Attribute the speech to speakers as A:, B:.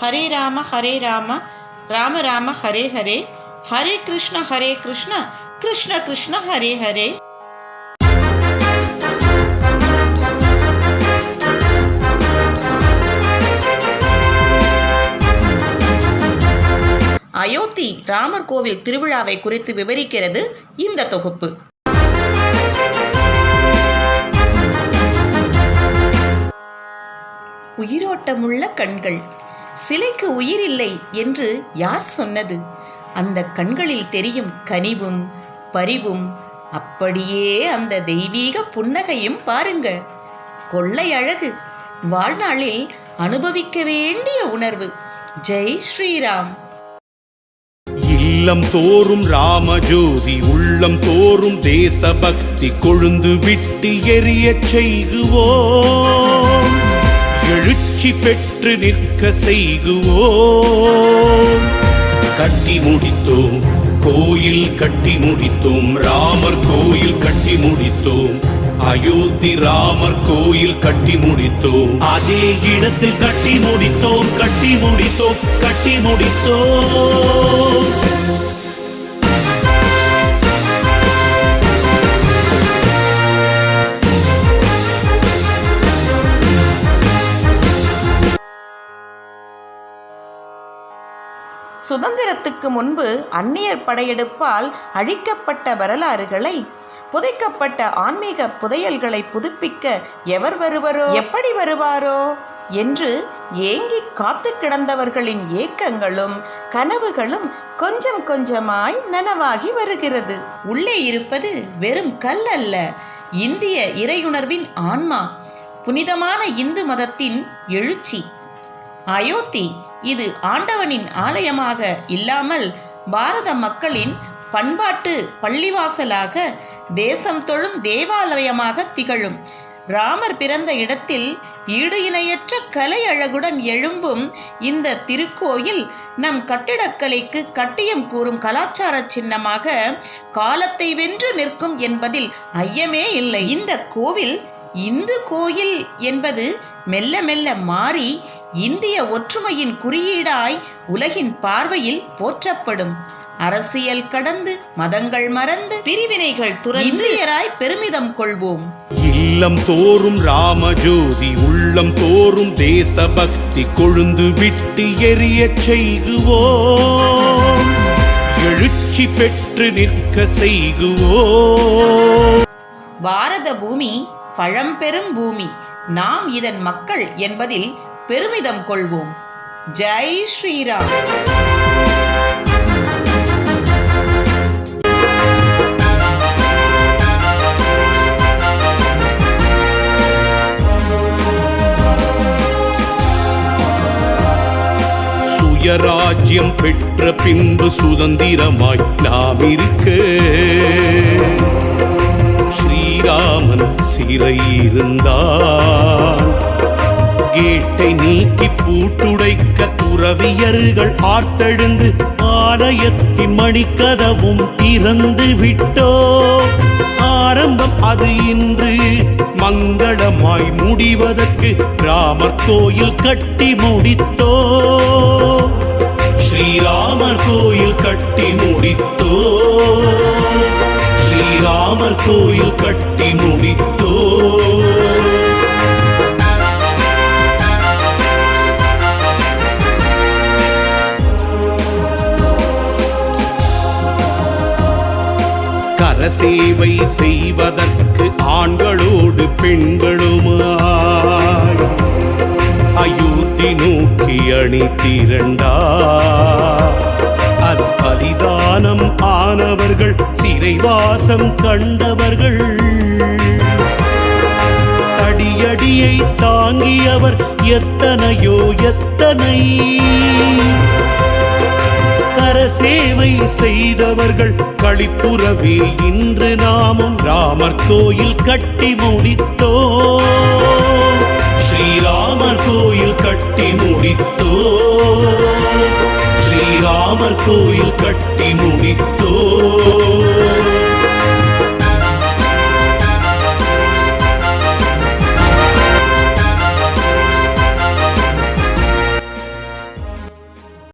A: ஹரே ராம ஹரே ராம ராம ராம ஹரே ஹரே ஹரே கிருஷ்ண ஹரே கிருஷ்ண கிருஷ்ண கிருஷ்ண ஹரே ஹரே. அயோத்தி ராமர் கோவில் திருவிழாவை குறித்து விவரிக்கிறது இந்த தொகுப்பு. உயிரோட்டமுள்ள கண்கள். சிலைக்கு உயிரில்லை என்று யார் சொன்னது? அந்த கண்களில் தெரியும் கனிவும் பரிவும். அப்படியே அந்த தெய்வீக புன்னகையும் பாருங்க. கொள்ளை அழகு. வாழ்நாளில் அனுபவிக்க வேண்டிய உணர்வு. ஜெய் ஸ்ரீராம்.
B: இல்லம் தோறும் ராமஜோதி உள்ளம் தோறும் தேசபக்தி. கொழுந்து விட்டு எரிய செய்குவோம் வெற்றி பெற்று நிற்க செய்குவோம். கட்டி முடித்தோம் கோயில் கட்டி முடித்தோம் ராமர் கோயில் கட்டி முடித்தோம் அயோத்தி ராமர் கோயில் கட்டி முடித்தோம். அதே இடத்தில் கட்டி முடித்தோம் கட்டி முடித்தோம் கட்டி முடித்தோம்.
A: சுதந்திரத்துக்கு முன்பு அந்நியர் படையெடுப்பால் அழிக்கப்பட்ட வரலாறுகளை புதைக்கப்பட்ட ஆன்மீக புதையல்களை புதுப்பிக்க எவர் வருவரோ? எப்படி வருவாரோ? என்று ஏங்கி காத்து கிடந்தவர்களின் ஏக்கங்களும் கனவுகளும் கொஞ்சம் கொஞ்சமாய் நனவாகி வருகிறது. உள்ளே இருப்பது வெறும் கல் அல்ல. இந்திய இறையுணர்வின் ஆன்மா புனிதமான இந்து மதத்தின் எழுச்சி. அயோத்தி இது ஆண்டவனின் ஆலயமாக இல்லாமல் பாரத மக்களின் பண்பாட்டு பள்ளிவாசலாக தேசம் தொழும் தேவாலயமாக திகழும். ராமர் பிறந்த இடத்தில் ஈடு இணையற்ற கலை அழகுடன் எழும்பும் இந்த திருக்கோயில் நம் கட்டிடக்கலைக்கு கட்டியம் கூறும் கலாச்சார சின்னமாக காலத்தை வென்று நிற்கும் என்பதில் ஐயமே இல்லை. இந்த கோவில் இந்து கோயில் என்பது மெல்ல மெல்ல மாறி இந்திய ஒற்றுமையின் குறியீடாய் உலகின் பார்வையில் போற்றப்படும். அரசியல் கடந்து மதங்கள் மறந்து பிரிவினைகள் துறந்து இந்தியராய் பெருமிதம் கொள்வோம்.
B: இல்லம் தோறும் ராமஜோதி உள்ளம் தோறும் தேசபக்தி கொழுந்து விட்டு எரியச் செய்குவோம் எழுச்சி பெற்று நிற்க செய்குவோம்
A: பாரத பூமி பழம்பெரும் பூமி. நாம் இதன் மக்கள் என்பதில் பெருமிதம் கொள்வோம். ஜெய் ஸ்ரீராம்.
B: சுயராஜ்யம் பெற்ற பின்பு சுதந்திரமாய் நாம் இருக்க ஸ்ரீராமன் சிறை கவியர்கள் ஆட்டெழுந்து ஆலயத்தின் மணிக்கதவும் திறந்து விட்டோ. ஆரம்பம் அது இன்று மங்களமாய் முடிவதற்கு ராமர் கோயில் கட்டி முடித்தோ. ஸ்ரீராமர் கோயில் கட்டி முடித்தோ. ஸ்ரீராமர் கோயில் கட்டி முடித்தோ. கரசேவை செய்வதற்கு ஆண்களோடு பெண்களுமாய். அயோத்தி நோக்கி அணி திரண்டா அது பலிதானம் ஆனவர்கள் சிறைவாசம் கண்டவர்கள். அடியடியை தாங்கியவர் எத்தனையோ எத்தனை. சேவை செய்தவர்கள் களிப்புறவே இன்று நாமும் ராமர் கோயில் கட்டி முடித்தோ ஸ்ரீராமர் கோயில் கட்டி முடித்தோ ஸ்ரீராமர் கோயில் கட்டி முடித்தோ